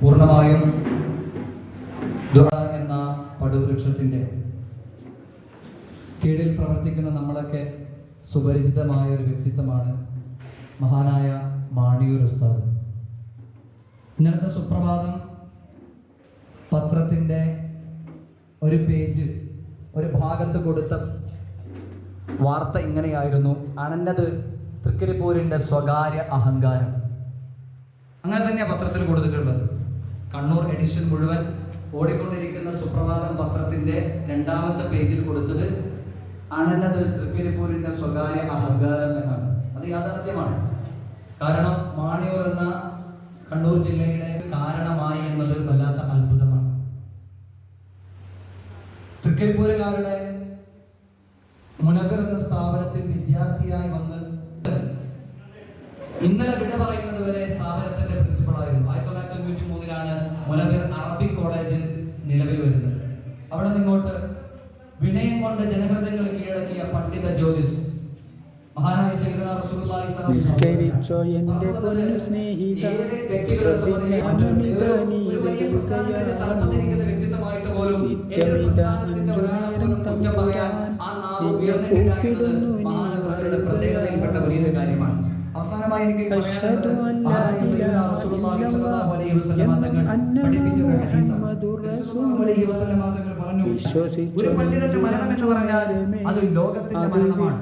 പൂർണമായും എന്ന പടുവൃക്ഷത്തിന്റെ കീഴിൽ പ്രവർത്തിക്കുന്ന നമ്മളൊക്കെ സുപരിചിതമായ ഒരു വ്യക്തിത്വമാണ് മഹാനായ മാണിയൂർ ഉസ്താദ്. ഇന്നലത്തെ സുപ്രഭാതം പത്രത്തിന്റെ ഒരു പേജ് ഒരു ഭാഗത്ത് കൊടുത്ത വാർത്ത ഇങ്ങനെയായിരുന്നു. അണഞ്ഞത് തൃക്കരിപ്പൂരിന്റെ സ്വകാര്യ അഹങ്കാരം. അങ്ങനെ തന്നെയാണ് പത്രത്തിൽ കൊടുത്തിട്ടുള്ളത്. കണ്ണൂർ എഡിഷൻ മുഴുവൻ ഓടിക്കൊണ്ടിരിക്കുന്ന സുപ്രഭാതം പത്രത്തിന്റെ രണ്ടാമത്തെ പേജിൽ കൊടുത്തത് അണനത് തൃക്കരിപ്പൂരിന്റെ സ്വകാര്യ അഹങ്കാരം എന്നാണ്. അത് യാഥാർത്ഥ്യമാണ്. കാരണം മാണിയൂർ എന്ന കണ്ണൂർ ജില്ലയുടെ കാരണമായി എന്നത് വല്ലാത്ത അത്ഭുതമാണ്. തൃക്കരിപ്പൂരുകാരുടെ മുനകർ എന്ന സ്ഥാപനത്തിൽ വിദ്യാർത്ഥിയായി വന്ന് ഇന്നലെ വിട പറയുന്നത് വരെ സ്ഥാപനത്തിന്റെ നിലവിൽ വരുന്നത്. അവിടെ നിങ്ങോട്ട് വിനയം കൊണ്ട് ജനഹൃദയങ്ങൾ കീഴടക്കിയ പണ്ഡിത ജ്യോതിസ് വ്യക്തിത്വമായിട്ട് പോലും കുറ്റം പറയാൻ ആ നാവ് ഉയർന്നിട്ടില്ല എന്നത് മഹാനവരുടെ പ്രത്യേകതയിൽപ്പെട്ട വലിയൊരു കാര്യമാണ്. അവസാനമായി എനിക്ക് ഒരു പറഞ്ഞു പണ്ഡിതന്റെ മരണം എന്ന് പറഞ്ഞാൽ അത് ലോകത്തിന്റെ മരണമാണ്.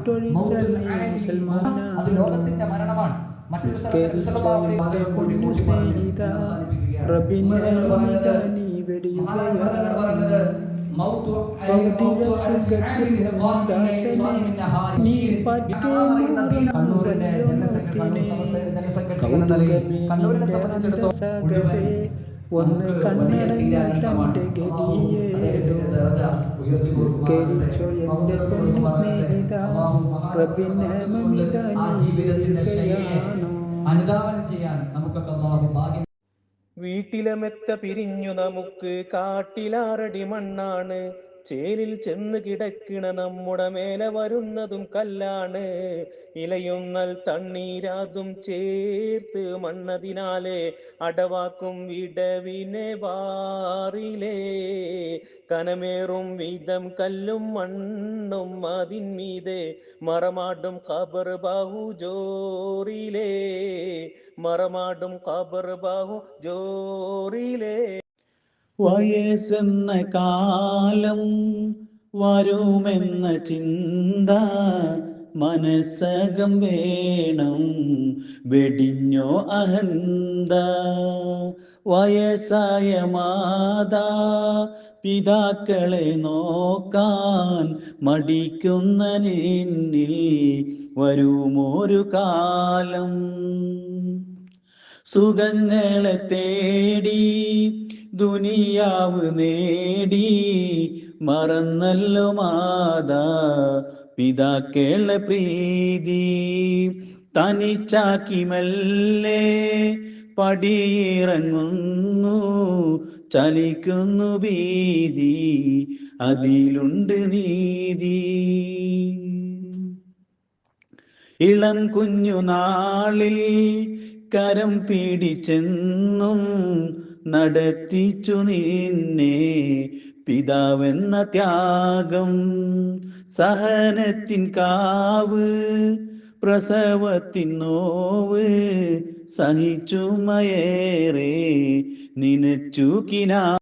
അത് ലോകത്തിന്റെ മരണമാണ് മറ്റൊരു പറഞ്ഞത് നീ കണ്ണൂരിന്റെ ജനറൽ സെക്രട്ടറി കണ്ണൂർ സമസ്തയുടെ ജനറൽ സെക്രട്ടറി എന്ന നിലയിൽ കണ്ണൂരിനെ സംബന്ധിച്ചിടത്തോളം ഒന്ന് കണ്ണടഞ്ഞ. തന്റെ പൊന്നു സ്നേഹിത? അനുധാവനം ചെയ്യാൻ നമുക്കൊക്കെ അള്ളാഹു ഭാഗ്യം വീട്ടിലെ മെത്ത പിരിഞ്ഞു നമുക്ക് കാട്ടിലാറടി മണ്ണാണ് ചേലിൽ ചെന്ന് കിടക്കണ നമ്മുടെ മേലെ വരുന്നതും കല്ലാണ്. ഇലയുന്നൽ തണ്ണീരാതും ചേർത്ത് മണ്ണതിനാലെ അടവാക്കും വിടവിനെ വാറിലേ. കനമേറും വീതം കല്ലും മണ്ണും അതിന്മീതെ മറമാടും ഖബർ ബാഹു ജോറിലേ. മറമാടും ഖബർ ബാഹു ജോറിലേ. വയസ്സെന്ന കാലം വരുമെന്ന ചിന്ത മനസ്സകം വേണം വെടിഞ്ഞോ അഹന്ത. വയസ്സായ മാതാ പിതാക്കളെ നോക്കാൻ മടിക്കുന്ന നിന്നിൽ വരുമൊരു കാലം. സുഖങ്ങളെ തേടി ദുനിയാവ് നേടി. മറന്നല്ലോ മാതാ പിതാക്കളെ പ്രീതി. തനിച്ചാക്കി പടിയിറങ്ങുന്നു ചലിക്കുന്നു ഭീതി. അതിലുണ്ട് നീതി. ഇളം കുഞ്ഞു നാളിൽ കരം പിടിച്ചെന്നും നടത്തിച്ചു നിന്നെ പിതാവെന്ന ത്യാഗം. സഹനത്തിൻ കാവ് പ്രസവത്തിൻ നോവ് സഹിച്ചുമയേറെ. നിനച്ചു കിനാ